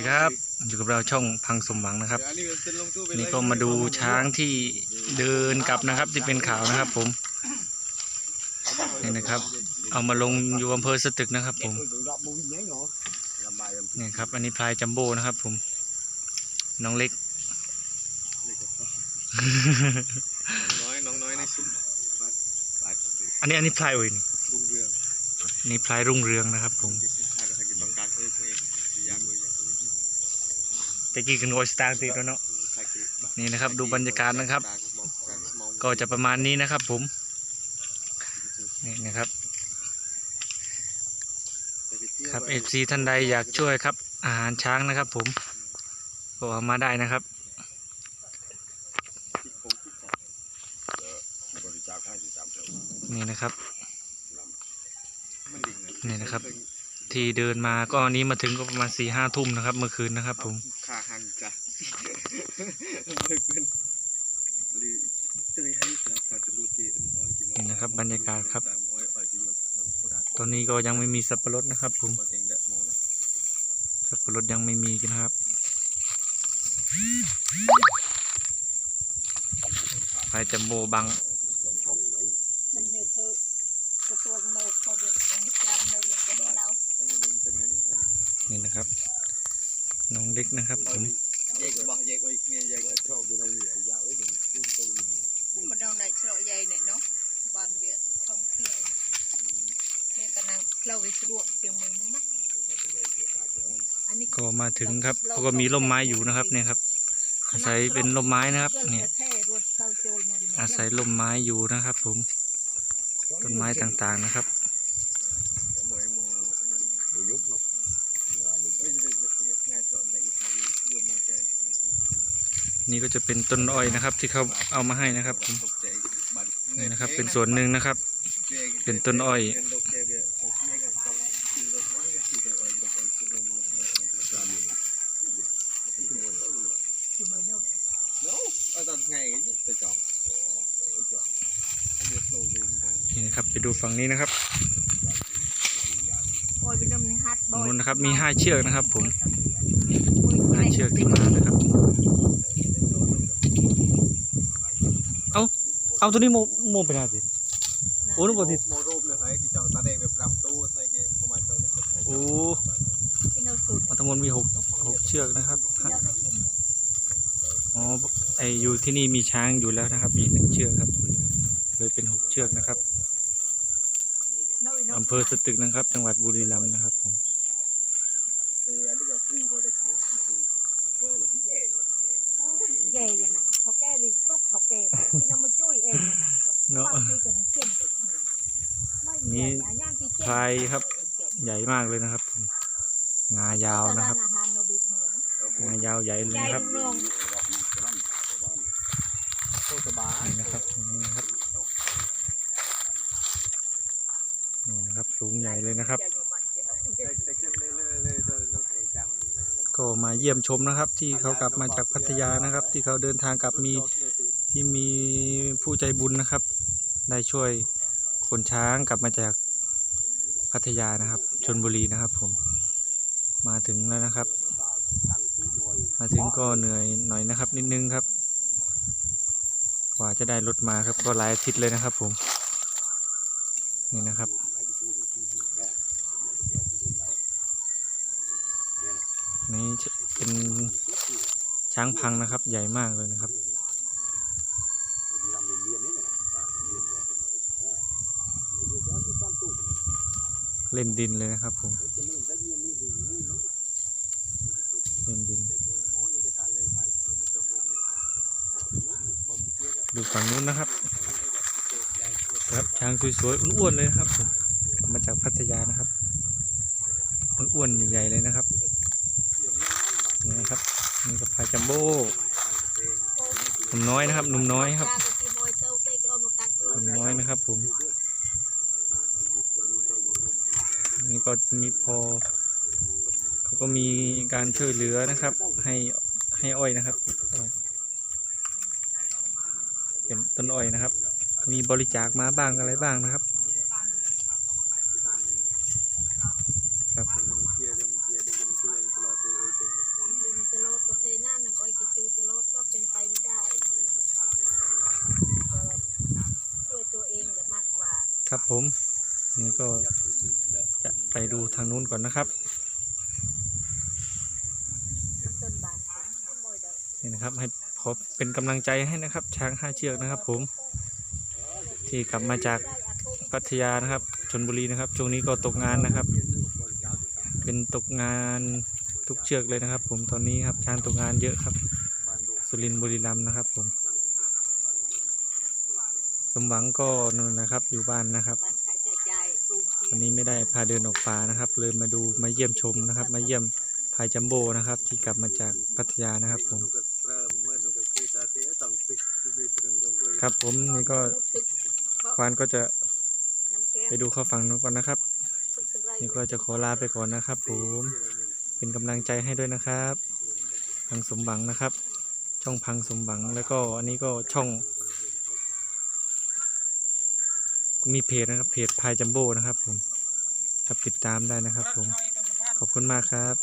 ดีครับอยู่กับเราช่องพังสมหวังนะครับนี่ก็มาดูช้างที่เดินกลับนะครับ ที่เป็นข่าวนะครับ ผมนี่นะครับ เอามาลงอยู่อำเภอสตึกนะครับ ผมนี่ครับ อันนี้พลายจัมโบ้นะครับ ผม น้องเล็กน้อยน้องน้อยในซุ้มบัดบัดอันนี้อันนี้พลายโอ้ยนี่ลุงเรืองนี่พลายรุ่งเรืองนะครับ ผม ตะกี้กันโอยสตาร์ติดแล้วเนาะนี่นะครับดูบรรยากาศนะครับ ก็จะประมาณนี้นะครับผมนี่นะครับครับเอฟซีท่านใดอยากช่วยครับ อาหารช้างนะครับ ผมก็เอามาได้นะครับนี่นะครับนี่นะครับ ที่เดินมาก็อันนี้มาถึงก็ประมาณสี่ห้าทุ่มนะครับ เมื่อคืนนะครับ ผม ขาหันจ้ะไม่เป็นหรือเตยให้ครับการจะดูที่อันอ้อยที่ นี่นะ ครับบรรยากาศครับ ตอนนี้ก็ยังไม่มีสับปะรดนะครับผมคนเองเดอะโมนะสับปะรดยังไม่มีกันะครับไฟจัมโบบังมันเหตุเธอกระตัวโนกพอเวทอันนี้กลางโนกยังเป็นเราอันนี้มันเป็นอันนี้เลยนี่นะครับ น้องเล็กนะครับผมแยกบ่แยกไว้เนี่ยแยกชอบจะได้เหลือยาวไว้ถึงตู้ตู้นี่มันเอาในเฉลยใหญ่เนี่ยเนาะ บ้านเวียท่องเที่ยวเนี่ยกำลังเราไปสะดวกเพียงมือนึงนะอันนี้ก็มาถึงครับเขาก็มีร่มไม้อยู่นะครับเนี่ยครับ อาศัยเป็นร่มไม้นะครับ เนี่ยเท่รถเข้าโจรมือเนี่ยอาศัยร่มไม้อยู่นะครับ ผม ต้นไม้ต่างๆนะครับหมวยโมมันหมูยุบเนาะเฮ้ยจะเป็นไงตัวไหนที่ทำโยมโมใจไงครับนี่ก็จะเป็นต้นอ้อยนะครับ ที่เขาเอามาให้นะครับผม นี่นะครับ เป็นส่วนหนึ่งนะครับ เป็นต้นอ้อยนี่นะครับไปดูฝั่งนี้นะครับโอ้ยเป็นน้ำในฮัทตรงนู้นนะครับมีห้าเชือกนะครับ ผมห้าเชือกที่มานะครับ เอา เอาตัวนี้โมโมเป็นอะไรสิโอ้นึกว่าที่โมรูปเนี่ยให้กี่จองตาแดงแบบรำตู้ใส่กี่ประมาณตัวนี้ก็โอ้ที่เราสูตรเอาทั้งหมดมีหกหกเชือกนะครับที่เราได้กินเนี่ยอ๋อไออยู่ที่นี่มีช้างอยู่แล้วนะครับ มีหนึ่งเชือกครับ เลยเป็นหกเชือกนะครับเราอีกเนาะอำเภอสตึกนะครับ จังหวัดบุรีรัมย์นะครับผมอันนี้ก็ฟรีหมดเลยใหญ่ยังนะ เขาแก้ดิก็เขาแก้ที่เรามาช่วยเองนะเนาะบางทีก็นั่งเก่งเด็กเนี่ยไม่มีใหญ่นะย่างที่เก่งใครครับ ใหญ่มากเลยนะครับผมงายาวนะครับอาหารโนบิทเหมือนงายาวใหญ่เลยใหญ่นะครับลงโตสบายนี่นะครับตรงนี้นะครับนี่นะครับ สูงใหญ่เลยนะครับ แต่ขึ้นเรื่อยๆเลยตัวน้องเองจัง ก็มาเยี่ยมชมนะครับ ที่เขากลับมาจากพัทยานะครับ ที่เขาเดินทางกลับมีที่มีผู้ใจบุญนะครับ ได้ช่วยคนช้างกลับมาจากพัทยานะครับชนบุรีนะครับผมมาถึงแล้วนะครับ มาถึงก็เหนื่อยหน่อยนะครับ นิดนึงครับ กว่าจะได้รถมาครับก็หลายอาทิตย์เลยนะครับ ผมนี่นะครับ นี่เป็นช้างพังนะครับ ใหญ่มากเลยนะครับเล่นดินเลยนะครับผมเล่นดิน ดูฝั่งนู้นนะครับ ครับช้างสวยๆอ้วนๆเลยนะครับผมมาจากพัทยานะครับอ้วนๆใหญ่ๆเลยนะครับ นี่ครับนี่ก็พายจัมโบ้หนุ่มน้อยนะครับหนุ่มน้อยครับหนุ่มน้อยนะครับผมนี่ก็จะมีพอเขาก็มีการช่วยเหลือนะครับ ให้ให้อ้อยนะครับ เป็นต้นอ้อยนะครับ มีบริจาคมาบ้างอะไรบ้างนะครับ ครับ เชียร์เชียร์ดึงกันช่วยตลอดเลยเก่ง ครับผม นี่ก็จะไปดูทางนู้นก่อนนะครับ นี่นะครับให้ขอเป็นกำลังใจให้นะครับ ช้างห้าเชือกนะครับ ผม ที่กลับมาจากพัทยานะครับชนบุรีนะครับ ช่วงนี้ก็ตกงานนะครับ เป็นตกงานทุกเชือกเลยนะครับ ผมตอนนี้ครับช้างตกงานเยอะครับ สุรินทร์บุรีรัมย์นะครับ ผม สมหวังก็นั่นนะครับอยู่บ้านนะครับ บ้านขายใจใจรูมวันนี้ไม่ได้พาเดินออกป่านะครับ เลยมาดูมาเยี่ยมชมนะครับ มาเยี่ยมพายจัมโบ้นะครับ ที่กลับมาจากพัทยานะครับผม ครับผมนี่ก็ควานก็จะไปดูเข้าฝั่งนู้นก่อนนะครับนี่ก็จะขอลาไปก่อนนะครับ ผมเป็นกำลังใจให้ด้วยนะครับ พังสมหวังนะครับ ช่องพังสมหวังแล้วก็อันนี้ก็ช่อง มีเพจนะครับเพจพายจัมโบ้นะครับผมครับติดตามได้นะครับผมขอบคุณมากครับ